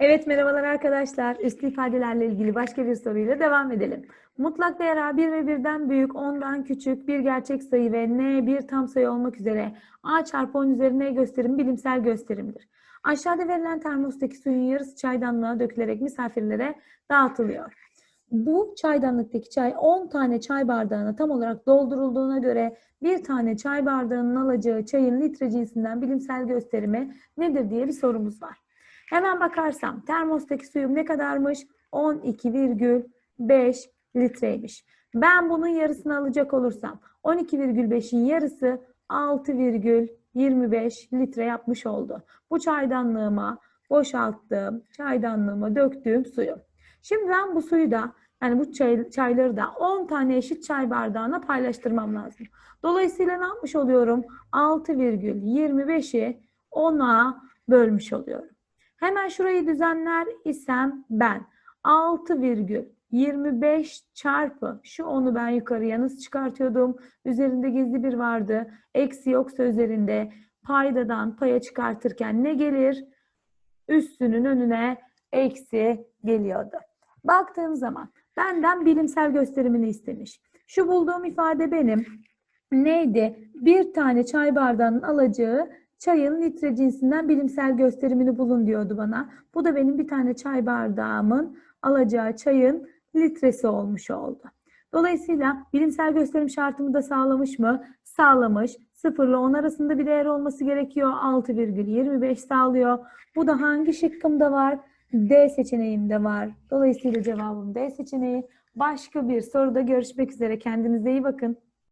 Evet merhabalar arkadaşlar. Üslü ifadelerle ilgili başka bir soruyla devam edelim. Mutlak değer 1 ve 1'den büyük, 10'dan küçük bir gerçek sayı ve N bir tam sayı olmak üzere A çarpı 10 üzeri N gösterim bilimsel gösterimdir. Aşağıda verilen termostaki suyun yarısı çaydanlığa dökülerek misafirlere dağıtılıyor. Bu çaydanlıktaki çay 10 tane çay bardağına tam olarak doldurulduğuna göre bir tane çay bardağının alacağı çayın litre cinsinden bilimsel gösterimi nedir diye bir sorumuz var. Hemen bakarsam termostaki suyum ne kadarmış? 12,5 litreymiş. Ben bunun yarısını alacak olursam 12,5'in yarısı 6,25 litre yapmış oldu. Bu çaydanlığıma boşalttığım, çaydanlığıma döktüğüm suyu. Şimdi ben bu suyu da yani bu çay, çayları da 10 tane eşit çay bardağına paylaştırmam lazım. Dolayısıyla ne yapmış oluyorum? 6,25'i 10'a bölmüş oluyorum. Hemen şurayı düzenler isem ben 6,25 çarpı şu onu ben yukarıya nasıl çıkartıyordum? Üzerinde gizli bir vardı. Eksi yoksa üzerinde paydadan paya çıkartırken ne gelir? Üstünün önüne eksi geliyordu. Baktığım zaman benden bilimsel gösterimini istemiş. Şu bulduğum ifade benim. Neydi? Bir tane çay bardağının alacağı çayın litre cinsinden bilimsel gösterimini bulun diyordu bana. Bu da benim bir tane çay bardağımın alacağı çayın litresi olmuş oldu. Dolayısıyla bilimsel gösterim şartımı da sağlamış mı? Sağlamış. 0 ile 10 arasında bir değer olması gerekiyor. 6,25 sağlıyor. Bu da hangi şıkkımda var? D seçeneğimde var. Dolayısıyla cevabım D seçeneği. Başka bir soruda görüşmek üzere. Kendinize iyi bakın.